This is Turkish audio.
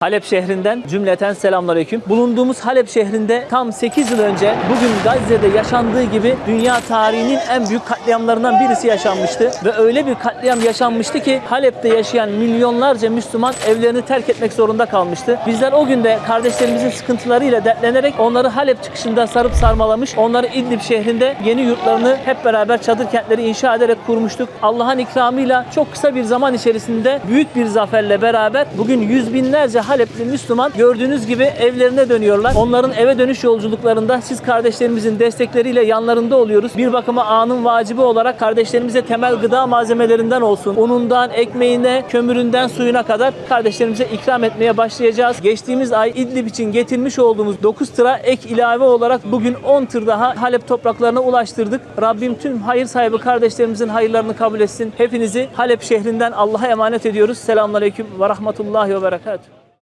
Halep şehrinden cümleten selamünaleyküm. Bulunduğumuz Halep şehrinde tam 8 yıl önce bugün Gazze'de yaşandığı gibi dünya tarihinin en büyük katliamlarından birisi yaşanmıştı. Ve öyle bir katliam yaşanmıştı ki Halep'te yaşayan milyonlarca Müslüman evlerini terk etmek zorunda kalmıştı. Bizler o günde kardeşlerimizin sıkıntılarıyla dertlenerek onları Halep çıkışında sarıp sarmalamış, onları İdlib şehrinde yeni yurtlarını hep beraber çadır kentleri inşa ederek kurmuştuk. Allah'ın ikramıyla çok kısa bir zaman içerisinde büyük bir zaferle beraber bugün yüz binlerce Halepli Müslüman gördüğünüz gibi evlerine dönüyorlar. Onların eve dönüş yolculuklarında siz kardeşlerimizin destekleriyle yanlarında oluyoruz. Bir bakıma anın vacibi olarak kardeşlerimize temel gıda malzemelerinden olsun, unundan, ekmeğine, kömüründen, suyuna kadar kardeşlerimize ikram etmeye başlayacağız. Geçtiğimiz ay İdlib için getirmiş olduğumuz 9 tıra ek ilave olarak bugün 10 tır daha Halep topraklarına ulaştırdık. Rabbim tüm hayır sahibi kardeşlerimizin hayırlarını kabul etsin. Hepinizi Halep şehrinden Allah'a emanet ediyoruz. Selamünaleyküm ve rahmetullahi ve berekatuhu.